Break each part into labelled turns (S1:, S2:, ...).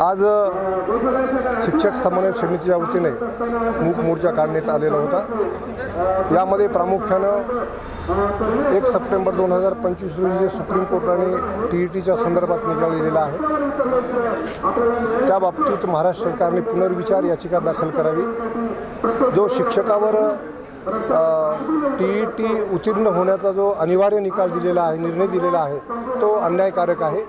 S1: आज शिक्षक समन्वय समितीच्या वतीने मूक मोर्चा काढण्यात आलेला होता. यामध्ये प्रामुख्यानं एक सप्टेंबर दोन हजार पंचवीस रोजी जे सुप्रीम कोर्टाने टी ई टीच्या संदर्भात निकाल दिलेला आहे त्या बाबतीत महाराष्ट्र सरकारने पुनर्विचार याचिका दाखल करावी. जो शिक्षकावर टी ई टी उत्तीर्ण होण्याचा जो अनिवार्य निकाल दिलेला आहे निर्णय दिलेला आहे तो अन्यायकारक आहे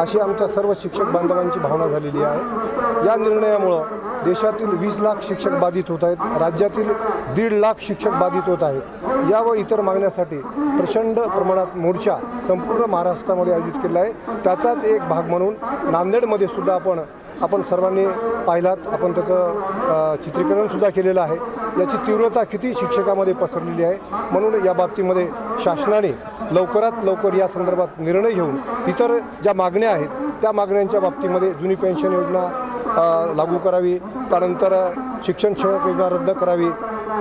S1: अशी आमच्या सर्व शिक्षक बांधवांची भावना झालेली आहे. या निर्णयामुळं देशातील वीस लाख शिक्षक बाधित होत आहेत राज्यातील दीड लाख शिक्षक बाधित होत आहेत. या व इतर मागण्यासाठी प्रचंड प्रमाणात मोर्चा संपूर्ण महाराष्ट्रामध्ये आयोजित केला आहे. त्याचाच एक भाग म्हणून नांदेडमध्ये सुद्धा आपण आपण सर्वांनी पाहिलात. आपण त्याचं चित्रीकरणसुद्धा केलेलं आहे. याची तीव्रता किती शिक्षकामध्ये पसरलेली आहे? म्हणून या बाबतीमध्ये शासनाने लवकरात लवकर या संदर्भात निर्णय घेऊन इतर ज्या मागण्या आहेत त्या मागण्यांच्या बाबतीमध्ये जुनी पेन्शन योजना लागू करावी. त्यानंतर शिक्षण सेवक योजना रद्द करावी.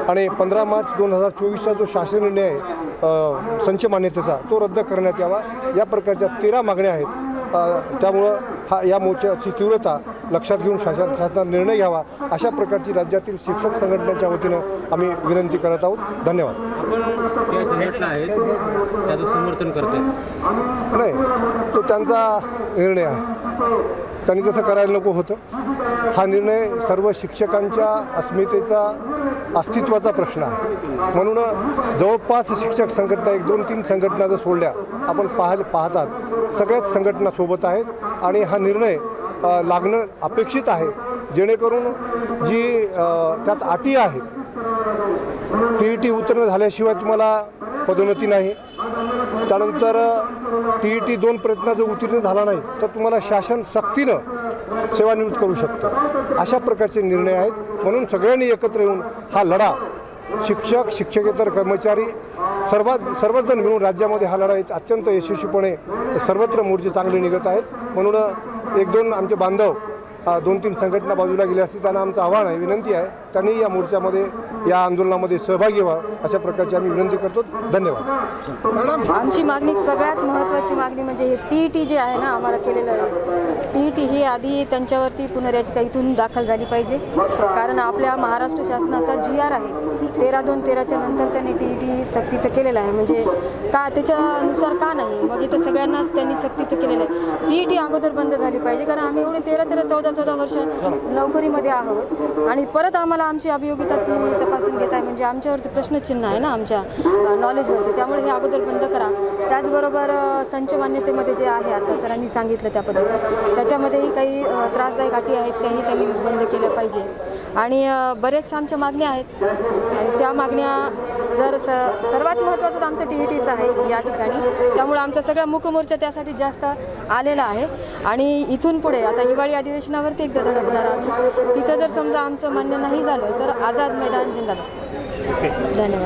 S1: आणि पंधरा मार्च दोन हजार चोवीसचा जो शासन निर्णय आहे संच मान्यतेचा तो रद्द करण्यात यावा. या प्रकारच्या तेरा मागण्या आहेत. त्यामुळं हा या मोर्चाची तीव्रता लक्षात घेऊन शासन शासनाने निर्णय घ्यावा अशा प्रकारची राज्यातील शिक्षक संघटनेच्या वतीनं आम्ही विनंती करत आहोत. धन्यवाद.
S2: त्याचं समर्थन करते
S1: नाही तो त्यांचा निर्णय आहे. त्यांनी तसं करायला नको होतं. हा निर्णय सर्व शिक्षकांच्या अस्मितेचा अस्तित्वाचा प्रश्न आहे. म्हणून जवळपास शिक्षक संघटना एक दोन तीन संघटना जर सोडल्या आपण पाहाल पाहतात. सगळ्याच संघटना सोबत आहेत आणि हा निर्णय लागणं अपेक्षित आहे. जेणेकरून जी त्यात अटी आहेत टी ई टी उत्तीर्ण झाल्याशिवाय तुम्हाला पदोन्नती नाही. त्यानंतर टी ई टी दोन प्रयत्न जर उत्तीर्ण झाला नाही तर तुम्हाला शासन सक्तीनं सेवानिवृत्त करू शकतो. अशा प्रकारचे निर्णय आहेत. म्हणून सगळ्यांनी एकत्र येऊन हा लढा शिक्षक शिक्षकेतर कर्मचारी सर्वात सर्वजण मिळून राज्यामध्ये हा लढा एक अत्यंत यशस्वीपणे सर्वत्र मोर्चे चांगले निघत आहेत. म्हणून एक दोन आमचे बांधव दोन तीन संघटना बाजूला गेल्या असतील त्यांना आमचं आव्हान आहे विनंती आहे. त्यांनी या मोर्चामध्ये या आंदोलनामध्ये सहभागी व्हावं अशा प्रकारची आम्ही विनंती करतो. धन्यवाद.
S3: आमची मागणी सगळ्यात महत्त्वाची मागणी म्हणजे हे टी टी जे आहे ना आम्हाला केलेलं आहे. टी टी ही आधी त्यांच्यावरती पुनर्याचिका इथून दाखल झाली पाहिजे. कारण आपल्या महाराष्ट्र शासनाचा जी आर आहे. तेरा दोन तेराच्या नंतर त्यांनी टी टी सक्तीचं केलेलं आहे. म्हणजे का त्याच्यानुसार का नाही? मग इथं सगळ्यांनाच त्यांनी सक्तीचं केलेलं आहे. टी टी अगोदर बंद झाली पाहिजे. कारण आम्ही एवढे तेरा तेरा चौदा चौदा वर्ष नोकरीमध्ये आहोत. आणि परत आम्हाला आमची अभियोगिता तुम्ही तपासून आहे म्हणजे आमच्यावरती प्रश्नचिन्ह आहे ना आमच्या नॉलेजवरती त्यामुळे हे अगोदर बंद करा. त्याचबरोबर संच मान्यतेमध्ये जे आहे आता सरांनी सांगितलं त्या पद्धतीत त्याच्यामध्येही काही त्रासदायक अटी आहेत त्याही त्यांनी बंद केल्या पाहिजे. आणि बरेचशा आमच्या मागण्या आहेत. आणि त्या मागण्या जर स सर्वात महत्त्वाचं तर आमचं टी ई टीचं आहे या ठिकाणी. त्यामुळे आमचा सगळा मुखमोर्चा त्यासाठी जास्त आलेला आहे. आणि इथून पुढे आता हिवाळी अधिवेशनावर अधिवेशनावरती एकदा धडकणार आम्ही तिथं जर समजा आमचं मान्य नाही झालं तर आझाद मैदान जिंदाबाद. धन्यवाद.